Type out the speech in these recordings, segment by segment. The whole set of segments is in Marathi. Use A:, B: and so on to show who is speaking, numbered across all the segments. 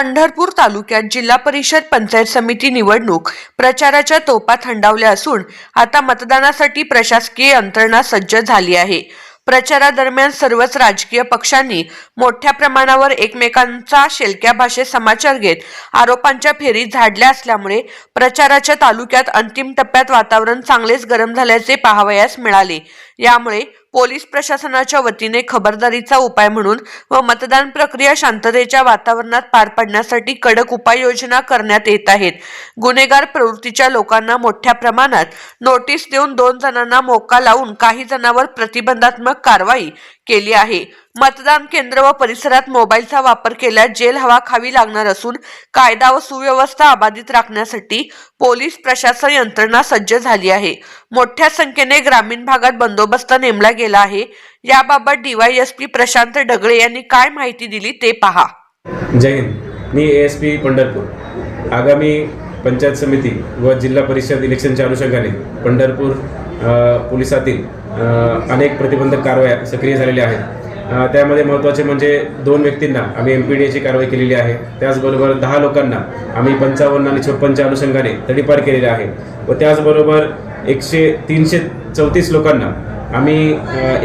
A: पंढरपूर तालुक्यात जिल्हा परिषद पंचायत समिती निवडणूक प्रचाराच्या तोपा थंडावल्या असून आता मतदानासाठी प्रशासकीय यंत्रणा सज्ज झाली आहे. प्रचारादरम्यान सर्वच राजकीय पक्षांनी मोठ्या प्रमाणावर एकमेकांचा शेलक्या भाषेत समाचार घेत आरोपांच्या फेरी झाडल्या असल्यामुळे प्रचाराच्या तालुक्यात अंतिम टप्प्यात वातावरण चांगलेच गरम झाल्याचे पाहावयास मिळाले. यामुळे पोलीस प्रशासनाच्या वतीने खबरदारीचा उपाय म्हणून व मतदान प्रक्रिया शांततेच्या वातावरणात पार पाडण्यासाठी कडक उपाययोजना करण्यात येत आहेत. गुन्हेगार प्रवृत्तीच्या लोकांना मोठ्या प्रमाणात नोटीस देऊन दोन जणांना मोका लावून काही जणांवर प्रतिबंधात्मक कारवाई केली आहे. मतदान केंद्र व परिसरात मोबाईलचा वापर केल्यास जेल हवा खावी लागणार असून कायदा व सुव्यवस्था अबाधित राखण्यासाठी पोलीस प्रशासन यंत्रणा सज्ज झाली आहे. मोठ्या संख्येने ग्रामीण भागात बंदोबस्त नेमला गेला आहे. याबाबत डीवायएसपी प्रशांत डगळे यांनी काय माहिती दिली ते पहा.
B: जय हिंद. मी ए एस पी पंढरपूर. आगामी पंचायत समिती व जिल्हा परिषद इलेक्शनच्या अनुषंगाने पंढरपूर पोलिसातील अनेक प्रतिबंधक कारवाया सक्रिय झालेल्या आहेत. त्यामध्ये महत्त्वाचे म्हणजे दोन व्यक्तींना आम्ही एम पी डी एची कारवाई केलेली आहे. त्याचबरोबर दहा लोकांना आम्ही पंचावन्न आणि छप्पनच्या अनुषंगाने तडीपार केलेले आहे. व त्याचबरोबर एकशे तीनशे चौतीस लोकांना आम्ही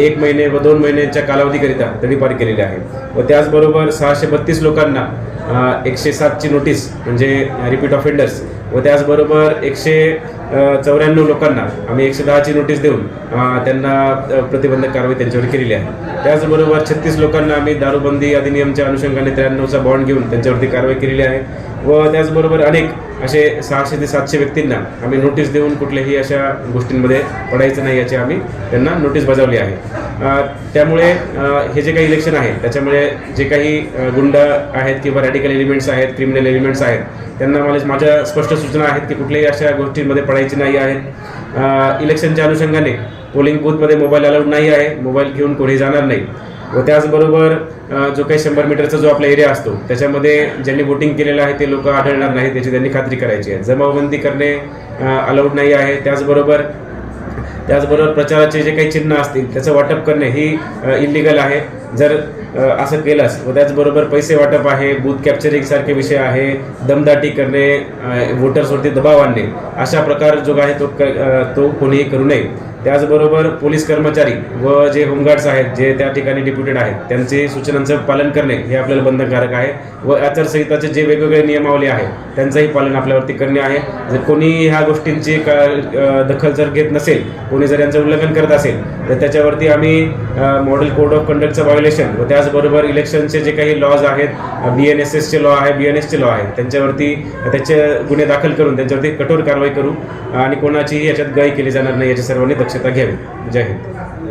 B: एक महिने व दोन महिन्याच्या कालावधीकरिता तडीपार केलेले आहे. व त्याचबरोबर सहाशे बत्तीस लोकांना एकशे सातची नोटीस म्हणजे रिपीट ऑफेंडर्स व त्याचबरोबर एकशे चौऱ्याण्णव लोकांना आम्ही एकशे दहाची नोटीस देऊन त्यांना प्रतिबंधक कारवाई त्यांच्यावर केलेली आहे. त्याचबरोबर छत्तीस लोकांना आम्ही दारूबंदी अधिनियमच्या अनुषंगाने त्र्याण्णवचा बॉन्ड घेऊन त्यांच्यावरती कारवाई केलेली आहे. व त्याचबरोबर अनेक असे सहाशे ते सातशे व्यक्तींना आम्ही नोटीस देऊन कुठल्याही अशा गोष्टींमध्ये पडायचं नाही याची आम्ही त्यांना नोटीस बजावली आहे. त्यामुळे हे जे काही इलेक्शन आहे त्याच्यामुळे जे काही गुंड आहेत किंवा रॅडिकल एलिमेंट्स आहेत क्रिमिनल एलिमेंट्स आहेत त्यांना मला माझ्या स्पष्ट सूचना आहेत की कुठल्याही अशा गोष्टींमध्ये पडायची नाही आहेत. इलेक्शनच्या अनुषंगाने पोलिंग बूथमध्ये मोबाईल अलाउड नाही आहे मोबाईल घेऊन कोणी जाणार नाही. व त्याचबरोबर जो काही शंभर मीटरचा जो आपला एरिया असतो त्याच्यामध्ये ज्यांनी वोटिंग केलेलं आहे ते लोक आढळणार नाही त्याची त्यांनी खात्री करायची आहे. जमावबंदी करणे अलाउड नाही आहे. त्याचबरोबर त्याचबरोबर प्रचाराचे जे काही चिन्ह असतील त्याचं वाटप करणे ही इलिगल आहे. जर असं केलंस व त्याचबरोबर पैसे वाटप आहे बूथ कॅप्चरिंग सारखे विषय आहे दमदाटी करणे वोटर्सवरती दबाव आणणे अशा प्रकार जो आहे तो क- तो कोणीही करू नये. त्याचबरोबर पोलीस कर्मचारी व जे होमगार्ड्स आहेत जे त्या ठिकाणी डिप्युटेड आहेत त्यांचे सूचनांचं पालन करणे हे आपल्याला बंधनकारक आहे. व आचारसंहिताचे जे वेगवेगळे नियमावली आहे त्यांचंही पालन आपल्यावरती करणे आहे. जर कोणी ह्या गोष्टींची का दखल जर घेत नसेल कोणी जर यांचं उल्लंघन करत असेल तर त्याच्यावरती आम्ही मॉडेल कोड ऑफ कंडक्टचं व्हायोलेशन व त्याच त्याचबरोबर इलेक्शनचे जे काही लॉज आहेत बी एन एस एसचे लॉ आहे बी एन एसचे लॉ आहेत त्यांच्यावरती त्याचे गुन्हे दाखल करून त्यांच्यावरती कठोर कारवाई करू आणि कोणाचीही याच्यात गाई केली जाणार नाही याची सर्वांनी दक्षता घ्यावी. जय हिंद.